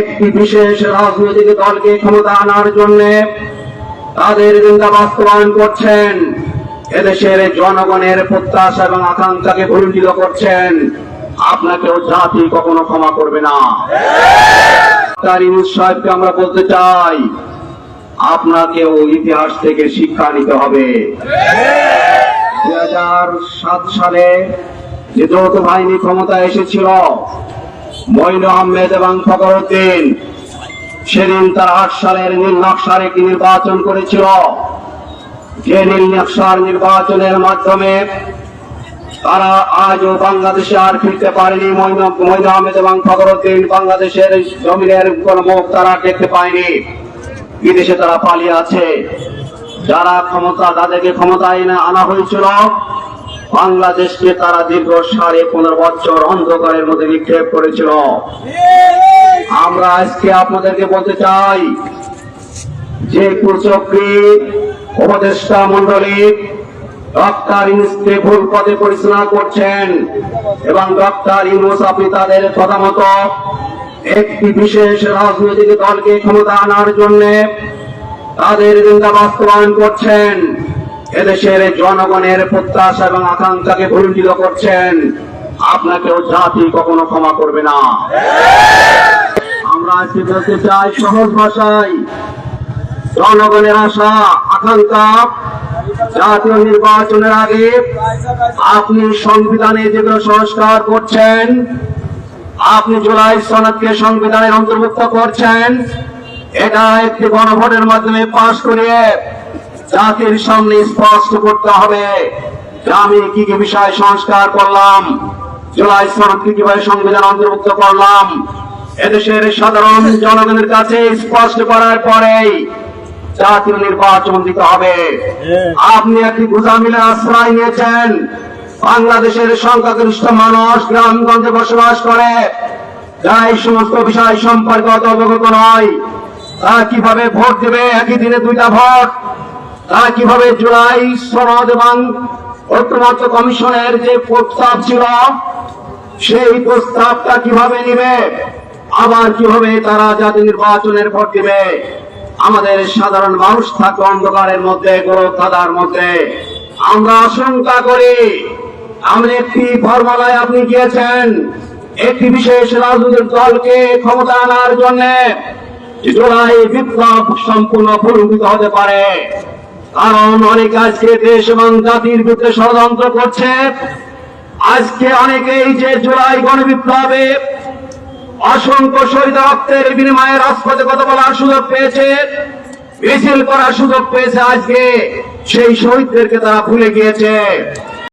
একটি বিশেষ রাজনৈতিক দলকে ক্ষমতা আনার জন্য তাদের এজেন্ডা বাস্তবায়ন করছেন। এদেশের জনগণের প্রত্যাশা এবং আকাঙ্ক্ষাকে ভুলুণ্ঠিত করছেন। আপনাকেও জাতি কখনো ক্ষমা করবে না। তার ইউনুস সাহেবকে আমরা বলতে চাই, আপনাকেও ইতিহাস থেকে শিক্ষা নিতে হবে। দুই হাজার সাত সালে যে যৌথ বাহিনী ক্ষমতায় এসেছিল মঈন আহমেদ এবং সেদিন তার আট সালের একটি নির্বাচন করেছিল। যে নির্বাচনের মাধ্যমে তারা আজও বাংলাদেশে আর ফিরতে পারেনি। আহমেদ এবং বাংলাদেশের জমিনের কোন মুখ তারা দেখতে পায়নি। বিদেশে তারা পালিয়ে আছে। যারা ক্ষমতা, তাদেরকে ক্ষমতায় আনা হয়েছিল বাংলাদেশকে তারা দীর্ঘ সাড়ে পনেরো বছর অন্ধকারের মধ্যে নিক্ষেপ করেছিল। আমরা আজকে আপনাদেরকে বলতে চাই যে কুচক্রী উপদেষ্টা মন্ডলী ডক্টর ইউনুসকে ভুল পদে পরিচালনা করছেন এবং ডক্টর ইউনুস, আপনি তাদের কথা মতো একটি বিশেষ রাজনৈতিক দলকে ক্ষমতা আনার জন্য তাদের এজেন্ডা বাস্তবায়ন করছেন। এদেশের জনগণের প্রত্যাশা এবং আকাঙ্ক্ষাকে ভুলুণ্ঠিত করছেন। আপনাকেও জাতি কখনো ক্ষমা করবে না। আমরা আজকে বলতে চাই, সহজ ভাষায় জনগণের আশা, আকাঙ্ক্ষা, জাতীয় নির্বাচনের আগে আপনি সংবিধানে যেগুলো সংস্কার করছেন, আপনি জুলাই সনদকে সংবিধানের অন্তর্ভুক্ত করছেন, এটা একটি গণভোটের মাধ্যমে পাশ করিয়ে জাতির সামনে স্পষ্ট করতে হবে। যে আমি কি কি বিষয় সংস্কার করলাম জুলাই সনদকে কীভাবে সংবিধান অন্তর্ভুক্ত করলাম এদেশের সাধারণ জনগণের কাছে স্পষ্ট করার পরেই জাতীয় নির্বাচন দিতে হবে। আপনি একটি গুজামিলের আশ্রয় নিয়েছেন। বাংলাদেশের সংখ্যাগরিষ্ঠ মানুষ গ্রামগঞ্জে বসবাস করে। যারা এই সমস্ত বিষয় সম্পর্কে অত অবগত নয় তারা কীভাবে ভোট দেবে? একই দিনে দুইটা ভোট। তারা কীভাবে জুলাই সনদ এবং ঐক্যমত্য কমিশনের যে প্রস্তাব ছিল, সেই প্রস্তাবটা কীভাবে নিবে? আবার কীভাবে তারা জাতীয় নির্বাচনের ভোট দিবে? আমাদের সাধারণ মানুষ থাকে অন্ধকারের মধ্যে গরব ধাঁধার মধ্যে। আমরা আশঙ্কা করি আমরা একটি ফর্মালায় আপনি গিয়েছেন, একটি বিশেষ রাজনৈতিক দলকে ক্ষমতা আনার জন্য জুলাই বিপ্লব সম্পূর্ণ প্রলম্বিত হতে পারে। কারণ অনেক আজকে দেশ এবং জাতির বিরুদ্ধে ষড়যন্ত্র করছে। আজকে অনেকেই যে জুলাই গণবিপ্লবে অসংখ্য শহীদ রক্তের বিনিময়ে রাজপথে কথা বলার সুযোগ পেয়েছে, মিছিল করার সুযোগ পেয়েছে, আজকে সেই শহীদদেরকে তারা ভুলে গিয়েছে।